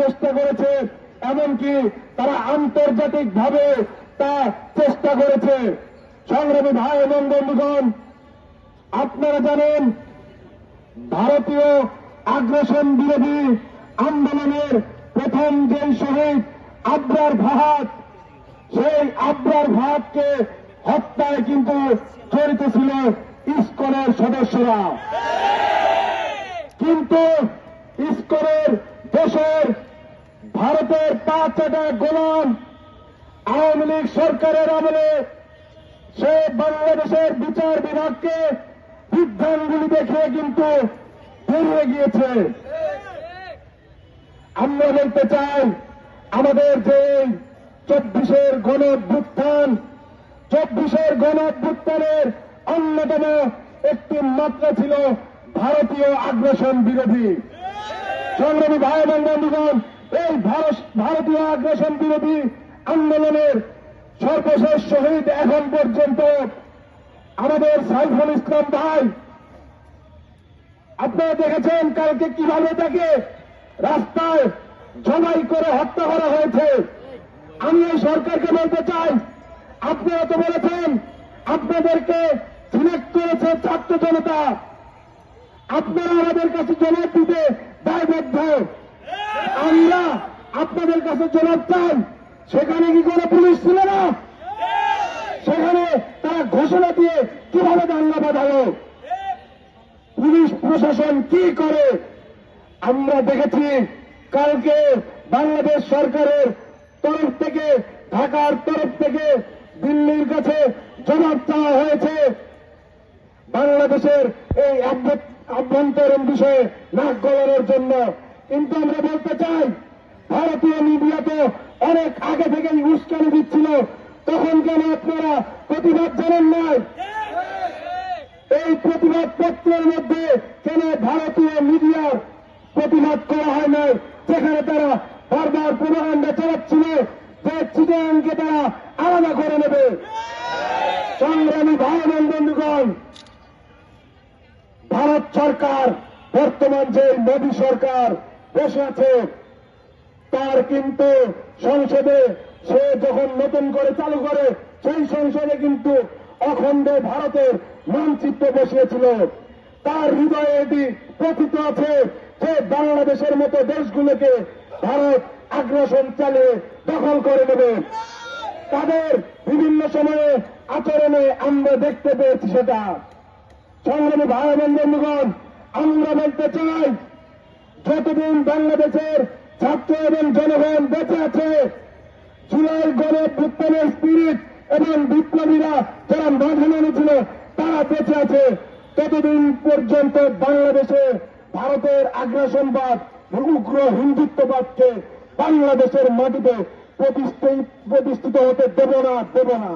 চেষ্টা করেছে, এমনকি তারা আন্তর্জাতিক ভাবে তা চেষ্টা করেছে। সংগ্রামী ভাই এবং বন্ধুগণ, আপনারা জানেন, ভারতীয় আগ্রাসন বিরোধী আন্দোলনের প্রথম যে শহীদ আব্রার ভাহাত সেই আব্রার ভাহাতকে হত্যায় কিন্তু জড়িত ছিল ইস্কনের সদস্যরা। কিন্তু ইস্কনের দেশের ভারতের পাঁচ চাটা গোলাম আওয়ামী লীগ সরকারের আমলে সে বাংলাদেশের বিচার বিভাগকে বিধানগুলি দেখে কিন্তু বেরিয়ে গিয়েছে। আমরা বলতে চাই, আমাদের যে চব্বিশের গণ অভ্যুত্থান চব্বিশের গণ অভ্যুত্থানের অন্যতম একটি মাত্রা ছিল ভারতীয় আগ্রাসন বিরোধী। সংগ্রামী ভাই এবং বন্ধুগণ এই ভারতীয় আগ্রাসন বিরোধী আন্দোলনের সর্বশেষ শহীদ এখন পর্যন্ত আমাদের সাইফুল ইসলাম ভাই, আপনারা দেখেছেন কালকে কীভাবে তাকে রাস্তায় জবাই করে হত্যা করা হয়েছে। আমি এই সরকারকে বলতে চাই, আপনারা তো বলেছেন আপনাদেরকে সিলেক্ট করেছে ছাত্র জনতা। আপনারা আমাদের কাছে জবাব দিতে দায়বদ্ধ। আমরা আপনাদের কাছে জবাব চাই, সেখানে কি কোনো পুলিশ ছিল না? সেখানে তারা ঘোষণা দিয়ে কীভাবে দাঙ্গা বাঁধালো? পুলিশ প্রশাসন কি করে? আমরা দেখেছি কালকে বাংলাদেশ সরকারের তরফ থেকে, ঢাকার তরফ থেকে দিল্লির কাছে জবাব চাওয়া হয়েছে। বাংলাদেশের এই আভ্য- আভ্যন্তরীণ বিষয়ে নাক গলানোর জন্য। কিন্তু আমরা বলতে চাই, ভারতীয় মিডিয়া তো অনেক আগে থেকেই উস্কানি দিচ্ছিল, তখন কেন আপনারা প্রতিবাদ জানেন নাই? এই প্রতিবাদ পত্রের মধ্যে কেন ভারতীয় মিডিয়ার প্রতিবাদ করা হয় নাই? যেখানে তারা বারবার প্রভাকাণ্ডা চালাচ্ছিল যে চিটাংকে তারা আলাদা করে নেবে। সংগ্রামী ভাই বোন বন্ধুগণ, ভারত সরকার, বর্তমান যে মোদী সরকার বসে আছে তার কিন্তু সংসদে সে যখন নতুন করে চালু করে, সেই সংসদে কিন্তু অখণ্ড ভারতের মানচিত্র বসিয়েছিল। তার হৃদয়ে এটি প্রথিত আছে যে বাংলাদেশের মতো দেশগুলোকে ভারত আগ্রাসন চালিয়ে দখল করে নেবে। তাদের বিভিন্ন সময়ে আচরণে আমরা দেখতে পেয়েছি সেটা। সংগ্রামী ভাই বন্ধুগণ, আমরা বলতে চাই যতদিন বাংলাদেশের ছাত্র এবং জনগণ বেঁচে আছে। জুলাই গণ অভ্যুত্থানের স্পিরিট এবং বিপ্লবীরা যারা মাঠে নেমেছিল, তারা বেঁচে আছে। ততদিন পর্যন্ত বাংলাদেশে ভারতের আগ্রাসনবাদ উগ্র হিন্দুত্ববাদকে বাংলাদেশের মাটিতে প্রতিষ্ঠিত হতে দেব না দেব না।